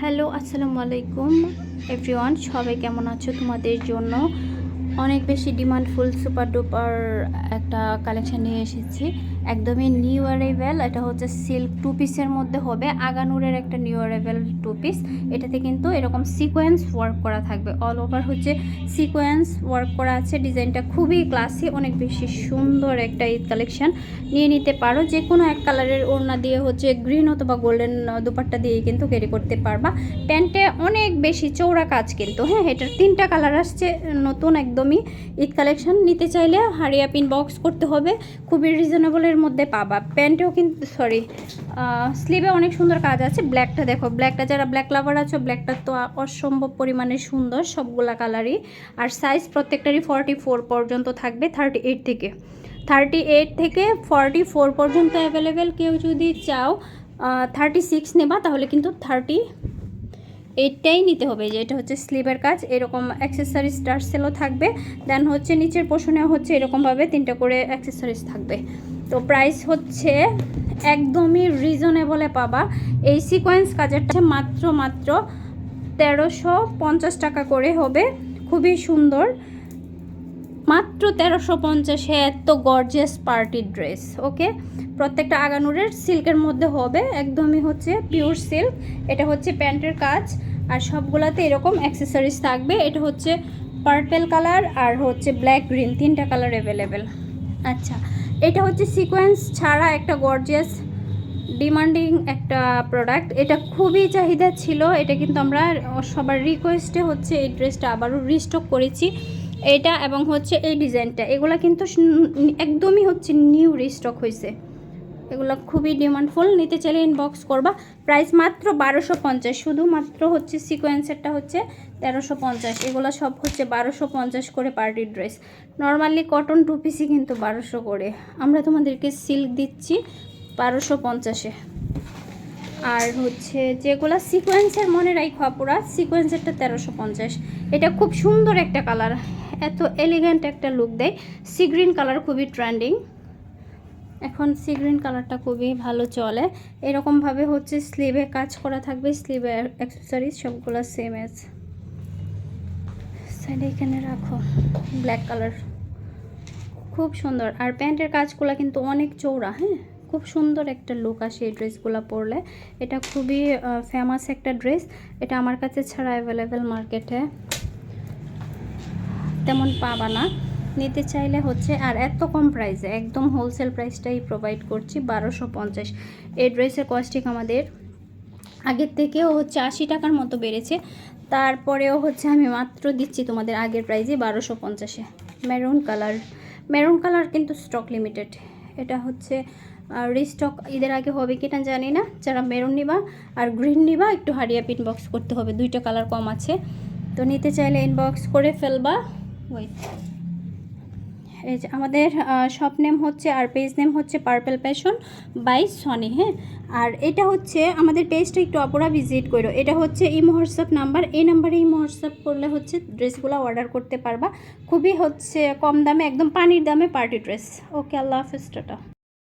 Hello, আসসালামু আলাইকুম। Everyone, সবাই কেমন আছো তোমাদের জন্য? অনেক বেশি ডিমান্ডফুল, সুপার ডুপার একটা কালেকশান নিয়ে এসেছি। একদমই নিউ অ্যারাইভেল এটা হচ্ছে সিল্ক টু পিসের মধ্যে হবে, আগানুরের একটা নিউ অ্যারাইভেল টু পিস এটাতে কিন্তু এরকম সিকোয়েন্স ওয়ার্ক করা থাকবে। অল ওভার হচ্ছে সিকোয়েন্স ওয়ার্ক করা আছে, ডিজাইনটা খুবই ক্লাসি অনেক বেশি সুন্দর একটা ঈদ কালেকশন নিয়ে নিতে পারো যে কোনো এক কালারের ওড়না দিয়ে হচ্ছে গ্রিন অথবা গোল্ডেন দুপাট্টা দিয়ে কিন্তু ক্যারি করতে পারবা। প্যান্টে অনেক বেশি চৌড়া কাজ কিন্তু হ্যাঁ এটার তিনটা কালার আসছে, নতুন একদমই ঈদ কালেকশান নিতে চাইলে হারিয়া পিন বক্স করতে হবে, খুবই রিজনেবলের মধ্যে পাবা। প্যান্টেও কিন্তু সরি স্লিভে অনেক সুন্দর কাজ আছে। ব্ল্যাকটা দেখো ব্ল্যাকটা যারা ব্ল্যাক লাভার আছো ব্ল্যাকটা তো অসম্ভব পরিমাণে সুন্দর সবগুলা কালারই আর সাইজ প্রত্যেকটারই ফর্টি ফোর পর্যন্ত থাকবে থার্টি এইট থেকে। থার্টি এইট থেকে ফর্টি ফোর পর্যন্ত অ্যাভেলেবেল কেউ যদি চাও থার্টি সিক্স নেবা, তাহলে কিন্তু থার্টি এইটটাই নিতে হবে যে এটা হচ্ছে স্লিভের কাজ, এরকম অ্যাক্সেসরিজ সেলও থাকবে। দেন হচ্ছে নিচের পোষণে হচ্ছে এরকমভাবে তিনটা করে অ্যাক্সেসরিজ থাকবে। তো প্রাইস হচ্ছে একদমই রিজনেবলে পাবা। এই সিকোয়েন্স কাজেরটা মাত্র মাত্র তেরোশো পঞ্চাশ টাকা করে হবে। খুবই সুন্দর। মাত্র তেরোশো পঞ্চাশে এত গর্জিয়াস পার্টি ড্রেস ওকে প্রত্যেকটা আগানুরের সিল্কের মধ্যে হবে, একদমই হচ্ছে পিওর সিল্ক এটা হচ্ছে প্যান্টের কাজ, আর সবগুলাতে এরকম অ্যাক্সেসরিজ থাকবে, এটা হচ্ছে পার্পেল কালার আর হচ্ছে ব্ল্যাক গ্রিন তিনটা কালার অ্যাভেলেবেল আচ্ছা এটা হচ্ছে সিকোয়েন্স ছাড়া একটা গর্জিয়াস ডিমান্ডিং একটা প্রোডাক্ট এটা খুবই চাহিদা ছিল, এটা কিন্তু আমরা সবার রিকোয়েস্টে হচ্ছে এই ড্রেসটা আবারও রিস্টক করেছি। এটা এবং হচ্ছে এই ডিজাইনটা, এগুলা কিন্তু একদমই হচ্ছে নিউ রিস্টক হয়েছে এগুলো খুবই ডিমান্ডফুল নিতে চাইলে ইনবক্স করবা। প্রাইস মাত্র বারোশো পঞ্চাশ, শুধুমাত্র হচ্ছে সিকোয়েন্সেরটা হচ্ছে তেরোশো পঞ্চাশ, এগুলো সব হচ্ছে বারোশো পঞ্চাশ করে party dress normally cotton two পিসই কিন্তু বারোশো করে। আমরা তোমাদেরকে সিল্ক দিচ্ছি বারোশো পঞ্চাশে। আর হচ্ছে যেগুলো সিকোয়েন্সের মনে রাখো আপুরা সিকোয়েন্সেরটা তেরোশো পঞ্চাশ। এটা খুব সুন্দর একটা কালার এত এলিগেন্ট একটা লুক দেয়। সি গ্রিন কালার খুবই ট্রেন্ডিং এখন সি গ্রিন কালারটা খুবই ভালো চলে। এরকমভাবে হচ্ছে স্লিভে কাজ করা থাকবে স্লিভে অ্যাক্সেসরিজ সবগুলো সেম এজ সাইডে এখানে রাখো ব্ল্যাক কালার খুব সুন্দর। আর প্যান্টের কাজগুলো কিন্তু অনেক চৌড়া হ্যাঁ? খুব সুন্দর একটা লুক আসে এই ড্রেসগুলো পরলে। এটা খুবই ফেমাস একটা ড্রেস এটা আমার কাছে ছাড়া অ্যাভেলেবেল মার্কেটে তেমন পাবা না। নিতে চাইলে হচ্ছে, আর এত কম প্রাইসে একদম হোলসেল প্রাইসটাই প্রোভাইড করছি, বারোশো পঞ্চাশ। এই ড্রেসের কস্টিং আমাদের আগের থেকেও হচ্ছে আশি টাকার মতো বেড়েছে। তারপরেও হচ্ছে আমি মাত্র দিচ্ছি তোমাদের আগের প্রাইসে বারোশো পঞ্চাশে। মেরুন কালার মেরুন কালার কিন্তু স্টক লিমিটেড এটা হচ্ছে রিস্টক ঈদের আগে হবে কিনা জানি না। যারা মেরুন নিবা আর গ্রিন নিবা, একটু হারিয়া পিন বক্স করতে হবে। দুইটা কালার কম আছে। তো নিতে চাইলে ইনবক্স করে ফেলবা। ওয়েট এই যে আমাদের শপ নেম হচ্ছে আর পেজ নেম হচ্ছে পার্পেল প্যাশন বাই সনি হ্যাঁ? আর এটা হচ্ছে, আমাদের পেজটা একটু অপরা ভিজিট করো। এটা হচ্ছে এই হোয়াটসঅ্যাপ নাম্বার এই নাম্বারে এই হোয়াটসঅ্যাপ করলে হচ্ছে ড্রেসগুলো অর্ডার করতে পারবা। খুবই হচ্ছে কম দামে, একদম পানির দামে পার্টি ড্রেস ওকে আল্লাহ হাফিজ, টাটা।